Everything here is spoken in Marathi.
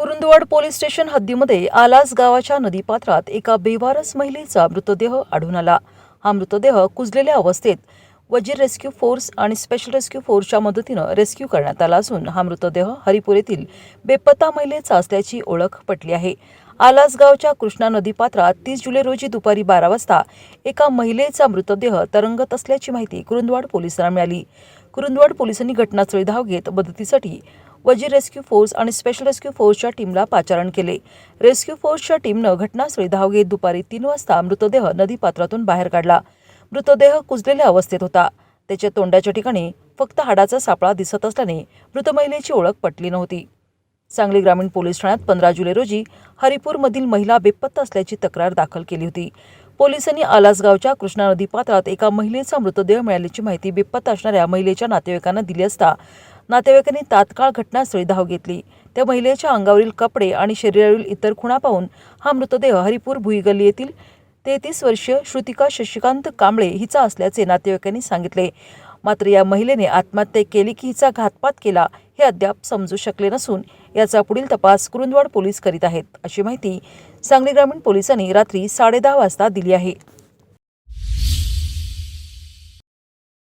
कुरुंदवाड पोलीस स्टेशन हद्दीमध्ये आलास गावाच्या नदीपात्रात एका बेवारस महिलेचा मृतदेह आढळून आला. हा मृतदेह कुजलेल्या अवस्थेत वजीर रेस्क्यू फोर्स आणि स्पेशल रेस्क्यू फोर्सच्या मदतीनं रेस्क्यू करण्यात आला असून हा मृतदेह हरिपूर येथील बेपत्ता महिलेचा असल्याची ओळख पटली आहे. आलासगावच्या कृष्णा नदीपात्रात तीस जुलै रोजी दुपारी बारा वाजता एका महिलेचा मृतदेह तरंगत असल्याची माहिती कुरुंदवाड पोलिसांना मिळाली. कुरुंदवाड पोलिसांनी घटनास्थळी धाव घेत मदतीसाठी वजीर रेस्क्यू फोर्स आणि स्पेशल रेस्क्यू फोर्सच्या टीमला पाचारण केले. रेस्क्यू फोर्सच्या टीमनं घटनास्थळी धाव घेत दुपारी तीन वाजता मृतदेह नदीपात्रातून बाहेर काढला. मृतदेह कुजलेल्या अवस्थेत होता. त्याच्या तोंडाच्या ठिकाणी फक्त हाडाचा सापळा दिसत असल्याने मृत महिलेची ओळख पटली नव्हती. सांगली ग्रामीण पोलीस ठाण्यात पंधरा जुलै रोजी हरिपूरमधील महिला बेपत्ता असल्याची तक्रार दाखल केली होती. पोलिसांनी आलासगावच्या कृष्णा नदी पात्रात एका महिलेचा मृतदेह मिळाल्याची माहिती बेपत्ता असणाऱ्या महिलेच्या नातेवाईकांना दिली असता नातेवाईकांनी तात्काळ घटनास्थळी धाव घेतली. त्या महिलेच्या अंगावरील कपडे आणि शरीरावरील इतर खुणा पाहून हा मृतदेह हरिपूर भुईगल्ली येथील तेहतीस वर्षीय श्रुतिका शशिकांत कांबळे हिचा असल्याचे नातेवाईकांनी सांगितले. मात्र या महिलेने आत्महत्या केली की हिचा घातपात केला हे अद्याप समजू शकले नसून याचा पुढील तपास कुरुंदवाड पोलीस करीत आहेत अशी माहिती सांगली ग्रामीण पोलिसांनी रात्री साडेदहा वाजता दिली आहे.